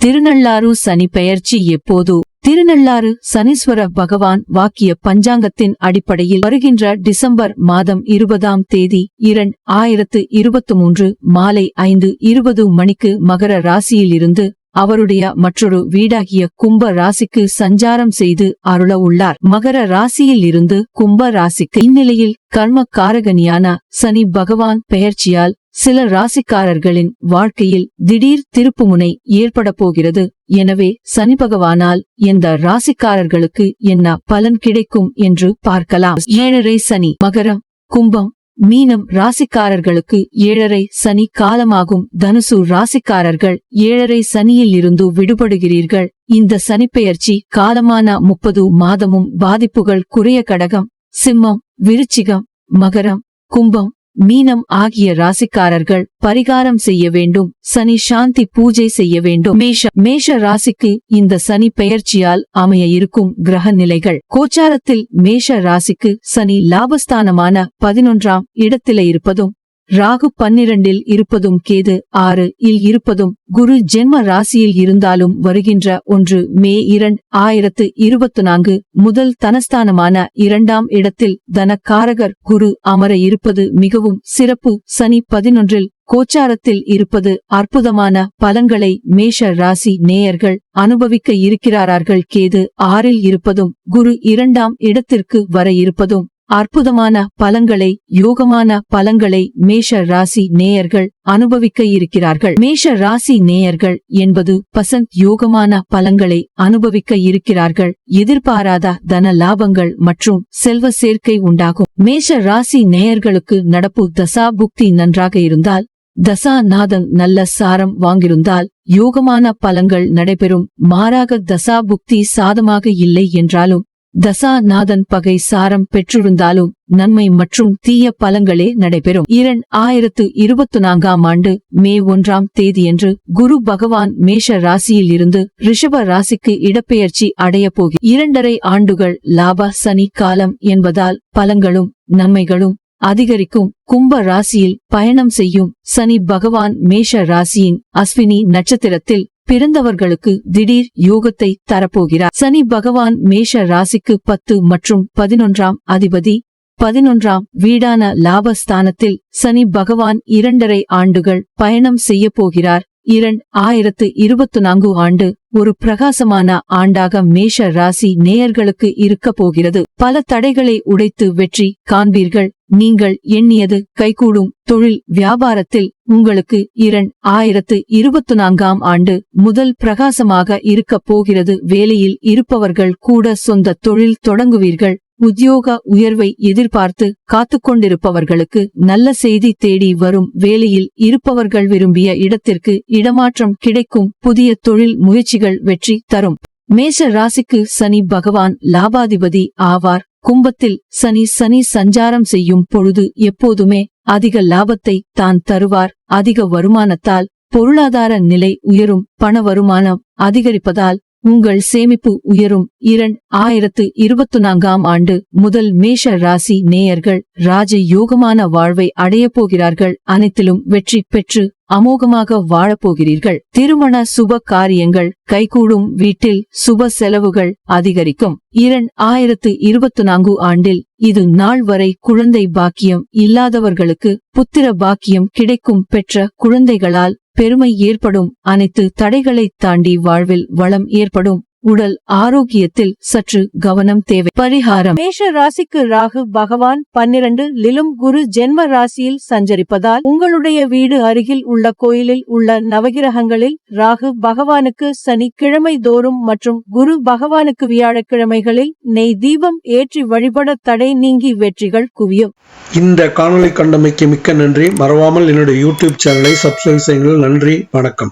திருநள்ளாறு சனி பெயர்ச்சி எப்போது? திருநள்ளாறு சனீஸ்வர பகவான் வாக்கிய பஞ்சாங்கத்தின் அடிப்படையில் வருகின்ற டிசம்பர் மாதம் இருபதாம் தேதி இரண்டு ஆயிரத்து இருபத்து மூன்று மாலை ஐந்து இருபது மணிக்கு மகர ராசியிலிருந்து அவருடைய மற்றொரு வீடாகிய கும்ப ராசிக்கு சஞ்சாரம் செய்து அருள உள்ளார். மகர ராசியில் இருந்து கும்ப ராசிக்கு இந்நிலையில் கர்ம காரகனியான சனி பகவான் பெயர்ச்சியால் சில ராசிக்காரர்களின் வாழ்க்கையில் திடீர் திருப்புமுனை ஏற்பட போகிறது. எனவே சனி பகவானால் எந்த ராசிக்காரர்களுக்கு என்ன பலன் கிடைக்கும் என்று பார்க்கலாம். ஏழரை சனி மகரம் கும்பம் மீனம் ராசிக்காரர்களுக்கு ஏழரை சனி காலமாகும். தனுசு ராசிக்காரர்கள் ஏழரை சனியில் இருந்து விடுபடுகிறீர்கள். இந்த சனிப்பெயர்ச்சி காலமான முப்பது மாதமும் பாதிப்புகள் குறைய கடகம். சிம்மம் விருச்சிகம் மகரம் கும்பம் மீனம் ஆகிய ராசிக்காரர்கள் பரிகாரம் செய்ய வேண்டும் சனி சாந்தி பூஜை செய்ய வேண்டும். மேஷ மேஷ ராசிக்கு இந்த சனி பெயர்ச்சியால் அமைய இருக்கும் கிரக நிலைகள். கோச்சாரத்தில் மேஷ ராசிக்கு சனி லாபஸ்தானமான பதினொன்றாம் இடத்தில இருப்பதும் ராகு பன்னிரண்டில் இருப்பதும் கேது ஆறு இல் இருப்பதும் குரு ஜென்ம ராசியில் இருந்தாலும் வருகின்ற ஒன்று மே இரண்டு ஆயிரத்து இருபத்து நான்கு முதல் தனஸ்தானமான இரண்டாம் இடத்தில் தனக்காரகர் குரு அமர இருப்பது மிகவும் சிறப்பு. சனி பதினொன்றில் கோச்சாரத்தில் இருப்பது அற்புதமான பலன்களை மேஷ ராசி நேயர்கள் அனுபவிக்க இருக்கிறார்கள். கேது ஆறில் இருப்பதும் குரு இரண்டாம் இடத்திற்கு வர இருப்பதும் அற்புதமான பலங்களை யோகமான பலங்களை மேஷ ராசி நேயர்கள் அனுபவிக்க இருக்கிறார்கள். மேஷ ராசி நேயர்கள் என்பது பசந்த் யோகமான பலங்களை அனுபவிக்க இருக்கிறார்கள். எதிர்பாராத தன லாபங்கள் மற்றும் செல்வ சேர்க்கை உண்டாகும். மேஷ ராசி நேயர்களுக்கு நடப்பு தசா புக்தி நன்றாக இருந்தால் தசா நாதன் நல்ல சாரம் வாங்கியிருந்தால் யோகமான பலங்கள் நடைபெறும். மாறாக தசா புக்தி சாதமாக இல்லை என்றாலும் தசாநாதன் பகை சாரம் பெற்றிருந்தாலும் நன்மை மற்றும் தீய பலங்களே நடைபெறும். இரண்டு ஆயிரத்து இருபத்தி நான்காம் ஆண்டு மே ஒன்றாம் தேதியன்று குரு பகவான் மேஷ ராசியில் இருந்து ரிஷப ராசிக்கு இடப்பெயர்ச்சி அடைய போகி. இரண்டரை ஆண்டுகள் லாப சனி காலம் என்பதால் பலங்களும் நன்மைகளும் அதிகரிக்கும். கும்ப ராசியில் பயணம் செய்யும் சனி பகவான் மேஷ ராசியின் அஸ்வினி நட்சத்திரத்தில் பிறந்தவர்களுக்கு திடீர் யோகத்தை தரப்போகிறார். சனி பகவான் மேஷ ராசிக்கு பத்து மற்றும் பதினொன்றாம் அதிபதி பதினொன்றாம் வீடான லாபஸ்தானத்தில் சனி பகவான் இரண்டரை ஆண்டுகள் பயணம் செய்ய போகிறார். இரண்டு ஆயிரத்து இருபத்து நான்கு ஆண்டு ஒரு பிரகாசமான ஆண்டாக மேஷ ராசி நேயர்களுக்கு இருக்க போகிறது. பல தடைகளை உடைத்து வெற்றி காண்பீர்கள். நீங்கள் எண்ணியது கைகூடும் தொழில் வியாபாரத்தில் உங்களுக்கு இரண்டு ஆயிரத்து இருபத்து நான்காம் ஆண்டு முதல் பிரகாசமாக இருக்கப் போகிறது. வேலையில் இருப்பவர்கள் கூட சொந்த தொழில் தொடங்குவீர்கள். உத்தியோக உயர்வை எதிர்பார்த்து காத்துக்கொண்டிருப்பவர்களுக்கு நல்ல செய்தி தேடி வரும். வேலையில் இருப்பவர்கள் விரும்பிய இடத்திற்கு இடமாற்றம் கிடைக்கும். புதிய தொழில் முயற்சிகள் வெற்றி தரும். மேஷ ராசிக்கு சனி பகவான் லாபாதிபதி ஆவார். கும்பத்தில் சனி சனி சஞ்சாரம் செய்யும் பொழுது எப்போதுமே அதிக லாபத்தை தான் தருவார். அதிக வருமானத்தால் பொருளாதார நிலை உயரும். பண வருமானம் அதிகரிப்பதால் உங்கள் சேமிப்பு உயரும். இரண்டு ஆயிரத்து இருபத்து நான்காம் ஆண்டு முதல் மேஷ ராசி நேயர்கள் ராஜ யோகமான வாழ்வை அடையப் போகிறார்கள். அனைத்திலும் வெற்றி பெற்று அமோகமாக வாழப்போகிறீர்கள். திருமண சுப காரியங்கள் கைகூடும் வீட்டில் சுப செலவுகள் அதிகரிக்கும். இரண்டு ஆயிரத்து இருபத்து நான்கு ஆண்டில் இது நாள் வரை குழந்தை பாக்கியம் இல்லாதவர்களுக்கு புத்திர பாக்கியம் கிடைக்கும் பெற்ற குழந்தைகளால் பெருமை ஏற்படும். அனைத்து தடைகளை தாண்டி வாழ்வில் வளம் ஏற்படும். உடல் ஆரோக்கியத்தில் சற்று கவனம் தேவை. பரிகாரம். மேஷ ராசிக்கு ராகு பகவான் பன்னிரண்டு லிலும் குரு ஜென்ம ராசியில் சஞ்சரிப்பதால் உங்களுடைய வீடு அருகில் உள்ள கோயிலில் உள்ள நவகிரகங்களில் ராகு பகவானுக்கு சனிக்கிழமை தோறும் மற்றும் குரு பகவானுக்கு வியாழக்கிழமைகளில் நெய் தீபம் ஏற்றி வழிபட தடை நீங்கி வெற்றிகள் குவியும். இந்த காணொலி கண்டமைக்கு மிக்க நன்றி. மறவாமல் என்னுடைய யூடியூப் சேனலை சப்ஸ்கிரைப் செய்யுங்கள். நன்றி. வணக்கம்.